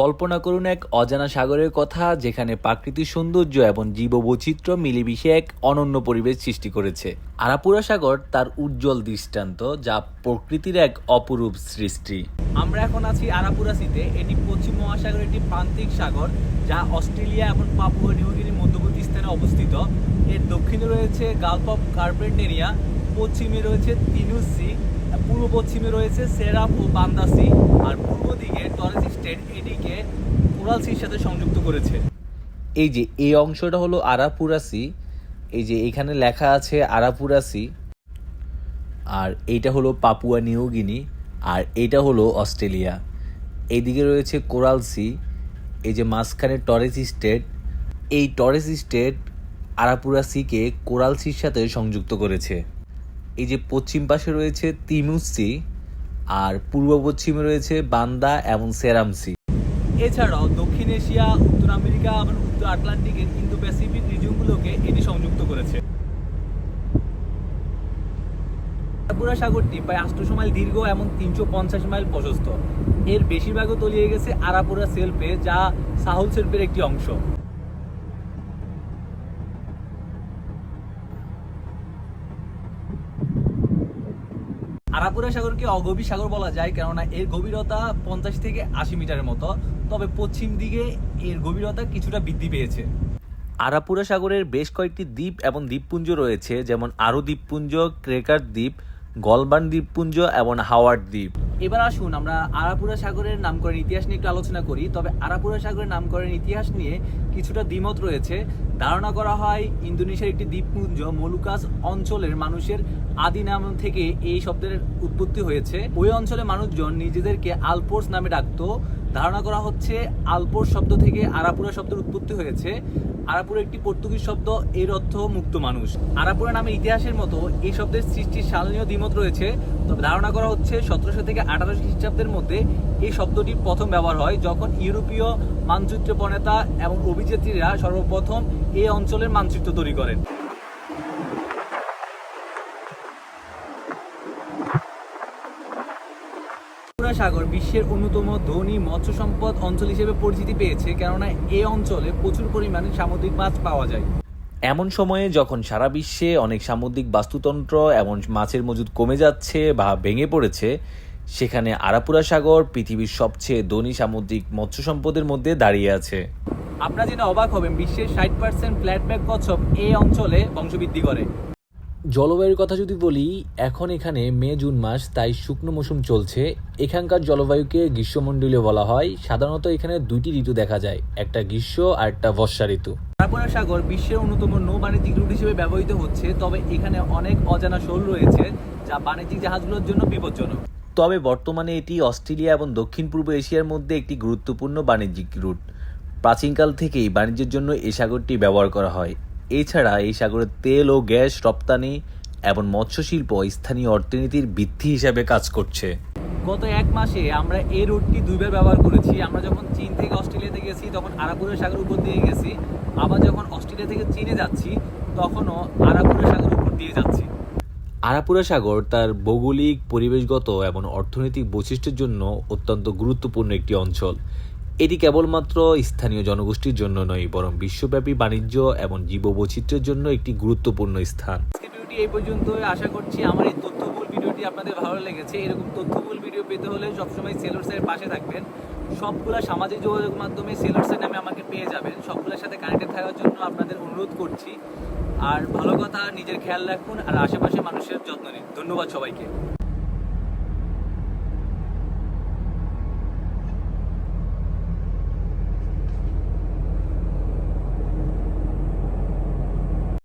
কল্পনা করুন এক অজানা সাগরের কথা যেখানে প্রাকৃতিক সৌন্দর্য এবং জীববৈচিত্র্য মিলেমিশে এক অনন্য পরিবেশ সৃষ্টি করেছে। আরাপুরা সাগর তার উজ্জ্বল দৃষ্টান্ত যা প্রকৃতির এক অপরূপ সৃষ্টি। আমরা এখন আছি আরাপুরাসিতে এটি পশ্চিম মহাসাগরের একটি প্রান্তিক সাগর যা অস্ট্রেলিয়া এবং পাপুয়া নিউগিনির মধ্যবর্তী স্থানে অবস্থিত। এর দক্ষিণে রয়েছে গালফ অফ কার্পেন্টেনিয়া, পশ্চিমে রয়েছে তিনুসি, পূর্ব পশ্চিমে রয়েছে সেরাপ ও বান্দা সি। আর পূর্ব দিকে টরেস এটিকে কোরাল সির সাথে সংযুক্ত করেছে। এই যে, এই অংশটা হলো আরাপুরাসি, এই যে এখানে লেখা আছে আরাপুরাসি, আর এইটা হলো পাপুয়া নিউগিনি, আর এইটা হলো অস্ট্রেলিয়া। এইদিকে রয়েছে কোরাল সি এই যে মাঝখানে টরেস স্টেট, এই টরেস স্টেট আরাপুরা সিকে কোরাল সির সাথে সংযুক্ত করেছে। এই যে পশ্চিম পাশে রয়েছে তিমুস, আর পূর্ব পশ্চিমে রয়েছে বান্দা এবং সেরাম সি এছাড়াও দক্ষিণ এশিয়া, উত্তর আমেরিকা, এবং উত্তর আটলান্টিকের ইন্দো প্যাসিফিক রিজিয়নগুলোকে এটি সংযুক্ত করেছে। ত্রিপুরা সাগরটি প্রায় আটশো মাইল দীর্ঘ এবং তিনশো পঞ্চাশ মাইল প্রশস্ত। এর বেশিরভাগও তলিয়ে গেছে আরাপুরা সেলফে, যা সাহুল সেলফের একটি অংশ। আরাপুরা সাগরকে অগভীর সাগর বলা যায়, কেননা এর গভীরতা পঞ্চাশ থেকে আশি মিটারের মতো। তবে পশ্চিম দিকে এর গভীরতা কিছুটা বৃদ্ধি পেয়েছে। আরাপুরা সাগরের বেশ কয়েকটি দ্বীপ এবং দ্বীপপুঞ্জ রয়েছে, যেমন আরও দ্বীপপুঞ্জ ক্রেকার দ্বীপ, গলবান দ্বীপপুঞ্জ এবং হাওয়ার্ড দ্বীপ। এবার আসুন আমরা আরাপুরা সাগরের নামকরণ ইতিহাস নিয়ে একটু আলোচনা করি। তবে আরাপুরা সাগরের নামকরণ ইতিহাস নিয়ে কিছুটা দ্বিমত রয়েছে। ধারণা করা হয় ইন্দোনেশিয়ার একটি দ্বীপপুঞ্জ, মলুকাস অঞ্চলের মানুষের আদি নাম থেকে এই শব্দের উৎপত্তি হয়েছে। ওই অঞ্চলের মানুষজন নিজেদেরকে আলপোর্স নামে ডাকতো। ধারণা করা হচ্ছে আলপোর্স শব্দ থেকে আরাপুরা শব্দের উৎপত্তি হয়েছে। আরাপুরা একটি পর্তুগিজ শব্দ, এর অর্থ মুক্ত মানুষ। আরাপুরা নামের ইতিহাসের মতো এই শব্দের সৃষ্টির সাল নিয়েও দ্বিমত রয়েছে। তবে ধারণা করা হচ্ছে সতেরোশো থেকে আঠারোশো খ্রিস্টাব্দের মধ্যে এই শব্দটি প্রথম ব্যবহার হয় যখন ইউরোপীয় মানচিত্র প্রণেতা এবং অভিযাত্রীরা সর্বপ্রথম এই অঞ্চলের মানচিত্র তৈরি করেন। ত্রিপুরা সাগর বিশ্বের অন্যতম ধনী মৎস্য সম্পদ অঞ্চল হিসেবে পরিচিতি পেয়েছে কেননা এই অঞ্চলে প্রচুর পরিমাণে সামুদ্রিক মাছ পাওয়া যায়। এমন সময়ে যখন সারা বিশ্বে অনেক সামুদ্রিক বাস্তুতন্ত্র এবং মাছের মজুদ কমে যাচ্ছে বা ভেঙে পড়েছে সেখানে আরাপুরা সাগর পৃথিবীর সবচেয়ে ধনী সামুদ্রিক মৎস্য সম্পদের মধ্যে দাঁড়িয়ে আছে। আপনারা জেনে অবাক হবেন বিশ্বের ষাট পার্সেন্ট ফ্ল্যাটব্যাক কচ্ছপ এই অঞ্চলে বংশবৃদ্ধি করে। জলবায়ুর কথা যদি বলি এখন এখানে মে জুন মাস তাই শুকনো মৌসুম চলছে। এখানকার জলবায়ুকে গ্রীষ্মমণ্ডলীয় বলা হয়। সাধারণত এখানে দুইটি ঋতু দেখা যায় একটা গ্রীষ্ম আর একটা বর্ষা ঋতু। আরাপুরা সাগর বিশ্বের অন্যতম নৌ বাণিজ্যিক রুট হিসেবে ব্যবহৃত হচ্ছে তবে এখানে অনেক অজানা শোল রয়েছে যা বাণিজ্যিক জাহাজগুলোর জন্য বিপজ্জনক। তবে বর্তমানে এটি অস্ট্রেলিয়া এবং দক্ষিণ পূর্ব এশিয়ার মধ্যে একটি গুরুত্বপূর্ণ বাণিজ্যিক রুট। প্রাচীনকাল থেকেই বাণিজ্যের জন্য এই সাগরটি ব্যবহার করা হয়। এছাড়া এই সাগরে তেল ও গ্যাস রপ্তানি এবং মৎস্য শিল্প স্থানীয় অর্থনীতির ভিত্তি হিসাবে কাজ করছে। গত এক মাসে আমরা এই রুটটি দুইবার ব্যবহার করেছি। আমরা যখন চীন থেকে অস্ট্রেলিয়াতে গেছি তখন আরাপুরা সাগর উপর দিয়ে গেছি। আবার যখন অস্ট্রেলিয়া থেকে চীনে যাচ্ছি তখনও আরাপুরা সাগর উপর দিয়ে যাচ্ছি। আরাপুরা সাগর তার ভৌগোলিক পরিবেশগত এবং অর্থনৈতিক বৈশিষ্ট্যের জন্য অত্যন্ত গুরুত্বপূর্ণ একটি অঞ্চল। এটি কেবলমাত্র স্থানীয় জনগোষ্ঠীর জন্য নয়, বরং বিশ্বব্যাপী বাণিজ্য এবং জীববৈচিত্র্যের জন্য একটি গুরুত্বপূর্ণ স্থান। ভিডিওটি এই পর্যন্ত আশা করছি আমার এই তথ্যবহুল ভিডিওটি আপনাদের ভালো লেগেছে। এরকম তথ্যবহুল ভিডিও পেতে হলে সবসময় সেলরসের পাশে থাকবেন। সবগুলা সামাজিক যোগাযোগ মাধ্যমে সেলরসের নামে আমাকে পেয়ে যাবেন। সবগুলোর সাথে কানেক্টেড থাকার জন্য আপনাদের অনুরোধ করছি। আর ভালো কথা, নিজের খেয়াল রাখুন। আর আশেপাশে মানুষের যত্ন নিন। ধন্যবাদ সবাইকে।